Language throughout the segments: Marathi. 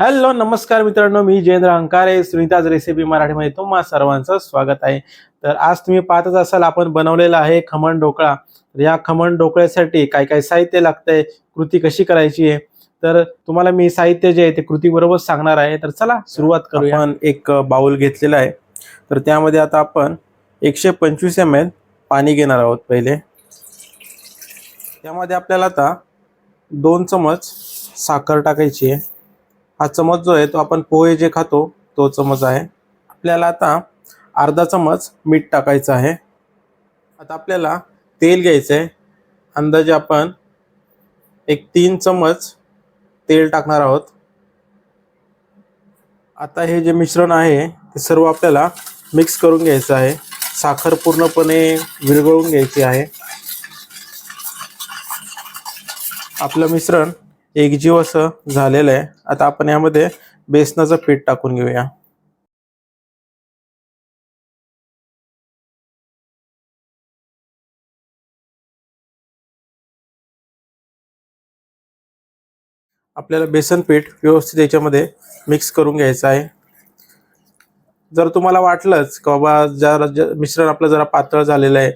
हॅलो नमस्कार मित्रांनो मी जयेंद्र अंकारे सुनीताज रेसिपी मराठीमध्ये तुम्हा सर्वांचं स्वागत आहे. तर आज तुम्ही पाहतच असाल आपण बनवलेला आहे खमण ढोकळा. तर या खमण ढोकळ्यासाठी काय काय साहित्य लागतंय कृती कशी करायची आहे? तर तुम्हाला मी साहित्य जे आहे ते कृती बरोबर सांगणार आहे. तर चला सुरुवात करू आपण एक बाउल घेतलेला आहे. तर त्यामध्ये आता आपण एकशे पंचवीस एम एल पाणी घेणार आहोत पहिले. त्यामध्ये आपल्याला आता दोन चमच साखर टाकायची आहे. हा चमच जो आहे तो आपण पोहे जे खातो तो चमच आहे. आपल्याला आता अर्धा चमच मीठ टाकायचं आहे. आता आपल्याला तेल घ्यायचं आहे. अंदाजे आपण एक तीन चमच तेल टाकणार आहोत. आता हे जे मिश्रण आहे ते सर्व आपल्याला मिक्स करून घ्यायचं आहे. साखर पूर्णपणे विरघळून घ्यायची आहे. आपलं मिश्रण एकजीव असं झालेलं आहे. आता आपण यामध्ये बेसनाचं पीठ टाकून घेऊया. आपल्याला बेसन पीठ व्यवस्थित याच्यामध्ये मिक्स करून घ्यायचं आहे. जर तुम्हाला वाटलंच की बाबा जरा मिश्रण आपलं जरा पातळ झालेलं आहे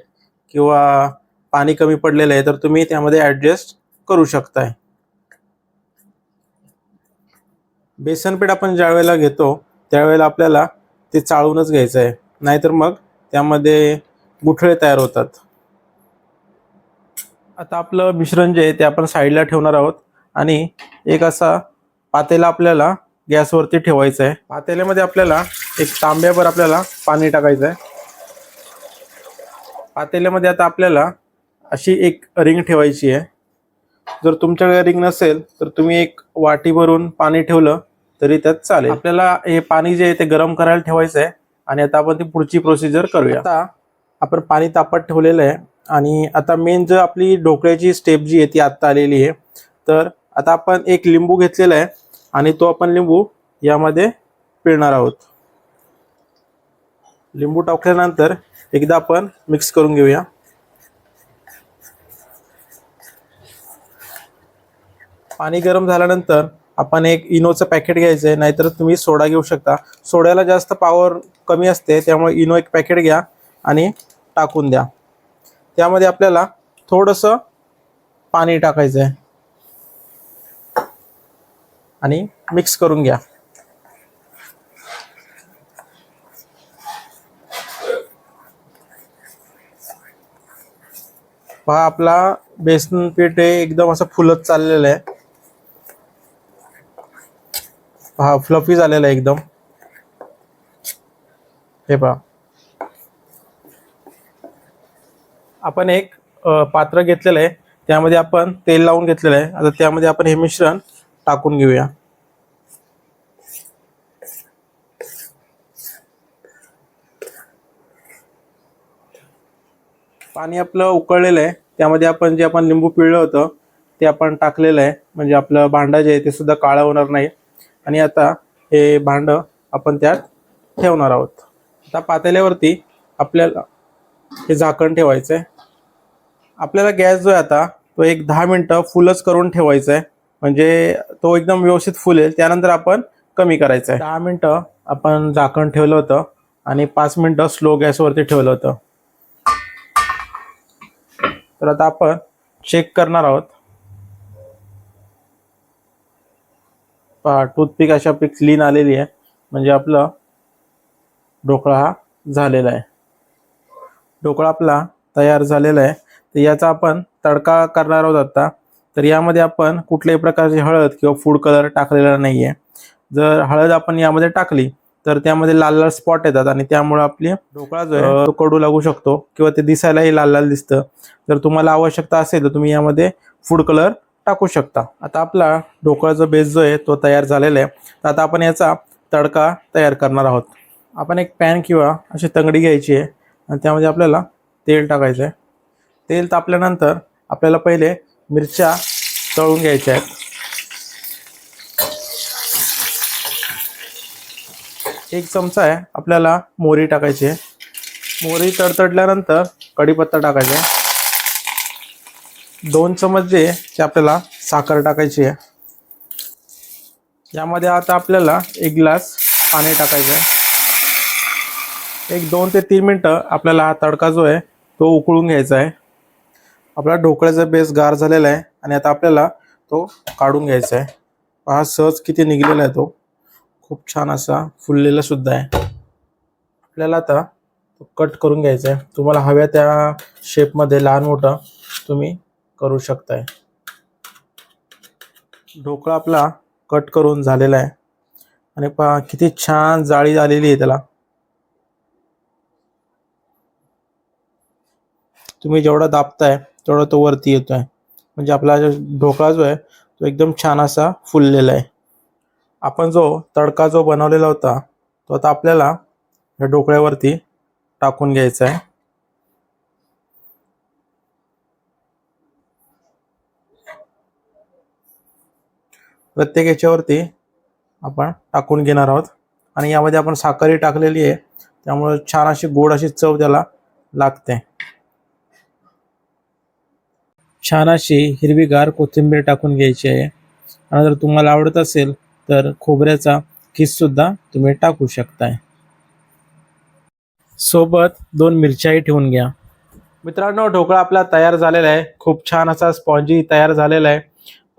किंवा पाणी कमी पडलेलं आहे तर तुम्ही त्यामध्ये ॲडजस्ट करू शकताय. बेसनपीठ आपण ज्या वेळेला घेतो त्यावेळेला आपल्याला ते चाळूनच घ्यायचं आहे. नाहीतर मग त्यामध्ये गुठळे तयार होतात. आता आपलं मिश्रण जे आहे ते आपण साईडला ठेवणार आहोत. आणि एक असा पातेला आपल्याला गॅसवरती ठेवायचा आहे. पातेल्यामध्ये आपल्याला एक तांब्यावर आपल्याला पाणी टाकायचं आहे. पातेल्यामध्ये आता आपल्याला अशी एक रिंग ठेवायची आहे. जर तुमच्याकडे रिंग नसेल तर तुम्ही एक वाटी भरून पाणी ठेवलं तरी त्यात चालेल. आपल्याला हे पाणी जे आहे ते गरम करायला ठेवायचं आहे आणि आता आपण ती पुढची प्रोसिजर करूया. आता आपण पाणी तापत ठेवलेलं आहे आणि आता मेन जर आपली ढोकळ्याची स्टेप जी आहे ती आत्ता आलेली आहे. तर आता आपण एक लिंबू घेतलेला आहे आणि तो आपण लिंबू यामध्ये पिळणार आहोत. लिंबू टाकल्यानंतर एकदा आपण मिक्स करून घेऊया. पाणी गरम झाल्यानंतर आपण एक इनोचं पॅकेट घ्यायचं आहे नाहीतर तुम्ही सोडा घेऊ शकता. सोड्याला जास्त पॉवर कमी असते त्यामुळे इनो एक पॅकेट घ्या आणि टाकून द्या. त्यामध्ये आपल्याला थोडंसं पाणी टाकायचं आहे आणि मिक्स करून घ्या. पहा आपला बेसन पीठ हे एकदम असं फुलत चाललेलं आहे. हा फ्लफी झालेला आहे एकदम. हे पहा. आपण एक पात्र घेतलेलं आहे. त्यामध्ये आपण तेल लावून घेतलेलं आहे. आता त्यामध्ये आपण हे मिश्रण टाकून घेऊया. पाणी आपलं उकळलेलं आहे. त्यामध्ये आपण जे आपण लिंबू पिळलं होतं ते आपण टाकलेलं आहे. म्हणजे आपलं भांडं जे आहे ते सुद्धा काळं होणार नाही. आणि आता हे भांड आपण त्यात ठेवणार आहोत. आता पातेल्यावरती आपल्याला हे झाकण ठेवायचं आहे आपल्याला गॅस जो आहे आता तो एक दहा मिनटं फुलच करून ठेवायचा आहे म्हणजे तो एकदम व्यवस्थित फुलेल त्यानंतर आपण कमी करायचं आहे दहा मिनटं आपण झाकण ठेवलं होतं आणि पाच मिनटं स्लो गॅसवरती ठेवलं होतं. तर आता आपण चेक करणार आहोत. पहा टूथपिक अशा पिक क्लीन आलेली आहे. म्हणजे आपलं ढोकळा हा झालेला आहे. ढोकळा आपला तयार झालेला आहे. तर याचा आपण तडका करणार आहोत आता. तर यामध्ये आपण कुठल्याही प्रकारची हळद किंवा फूड कलर टाकलेला नाही आहे जर हळद आपण यामध्ये टाकली तर त्यामध्ये लाल लाल स्पॉट येतात आणि त्यामुळे आपली ढोकळा जो आहे. तो कडू लागू शकतो किंवा ते दिसायलाही लाल लाल दिसतं. जर तुम्हाला आवश्यकता असेल तर तुम्ही यामध्ये फूड कलर टाकू शकता. आता आपला ढोकळाचा बेस जो आहे तो तयार झालेला आहे. तर आता आपण याचा तडका तयार करणार आहोत. आपण एक पॅन किंवा अशी तंगडी घ्यायची आहे आणि त्यामध्ये आपल्याला तेल टाकायचं आहे. तेल तापल्यानंतर आपल्याला पहिले मिरच्या तळून घ्यायच्या आहेत. एक चमचा आहे आपल्याला मोहरी टाकायची आहे. मोहरी तडतडल्यानंतर कढीपत्ता टाकायचा आहे. दोन चमच जे आहे ते आपल्याला साखर टाकायची आहे. यामध्ये आता आपल्याला एक ग्लास पाणी टाकायचं आहे. एक दोन ते तीन मिनटं आपल्याला हा तडका जो आहे तो उकळून घ्यायचा आहे. आपला ढोकळ्याचा बेस गार झालेला आहे आणि आता आपल्याला तो काढून घ्यायचा आहे. हा सहज किती निघलेला आहे तो. खूप छान असा फुललेला सुद्धा आहे. आपल्याला आता तो कट करून घ्यायचा आहे. तुम्हाला हव्या त्या शेपमध्ये लहान मोठं तुम्ही करू शकताय. ढोकळा आपला कट करून झालेला आहे. आणि पहा किती छान जाळी आलेली आहे त्याला. तुम्ही जेवढा दाबताय तेवढा तो वरती येतोय. म्हणजे आपला जो ढोकळा जो आहे तो एकदम छान असा फुललेला आहे. आपण जो तडका जो बनवलेला होता तो आता आपल्याला या ढोकळ्यावरती टाकून घ्यायचा आहे. प्रत्येक याच्यावरती आपण टाकून घेणार आहोत. आणि यामध्ये आपण साखरही टाकलेली आहे. त्यामुळे छान अशी गोड अशी चव त्याला लागते. छान अशी हिरवीगार कोथिंबीर टाकून घ्यायची आहे. आणि जर तुम्हाला आवडत असेल तर खोबऱ्याचा किस सुद्धा तुम्ही टाकू शकताय. सोबत दोन मिरच्याही ठेवून घ्या. मित्रांनो ढोकळा आपला तयार झालेला आहे. खूप छान असा स्पॉन्जी तयार झालेला आहे.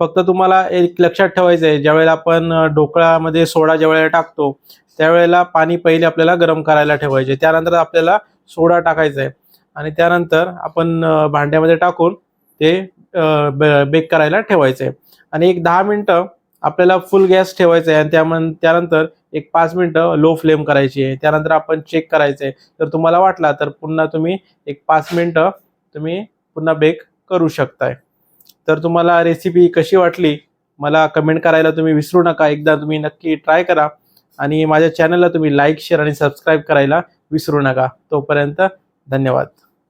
फक्त तुम्हाला एक लक्षात ठेवायचं आहे ज्यावेळेला आपण ढोकळामध्ये ढोकळ्यामध्ये सोडा ज्यावेळेला टाकतो त्यावेळेला पाणी पहिले आपल्याला गरम करायला ठेवायचे. त्यानंतर आपल्याला सोडा टाकायचा आहे आणि त्यानंतर आपण भांड्यामध्ये टाकून ते ब- बेक करायला ठेवायचं आहे आणि एक दहा मिनटं आपल्याला फुल गॅस ठेवायचा आहे आणि त्यामन त्यानंतर एक पाच मिनटं लो फ्लेम करायची आहे. त्यानंतर आपण चेक करायचं आहे जर तुम्हाला वाटला तर पुन्हा तुम्ही एक पाच मिनटं तुम्ही पुन्हा बेक करू शकताय. तर तुम्हाला रेसिपी कशी वाटली मला कमेंट करायला तुम्ही विसरू नका. एकदा तुम्ही नक्की ट्राय करा आणि माझ्या चॅनलला तुम्ही लाईक शेअर आणि सबस्क्राईब करायला विसरू नका. तोपर्यंत धन्यवाद.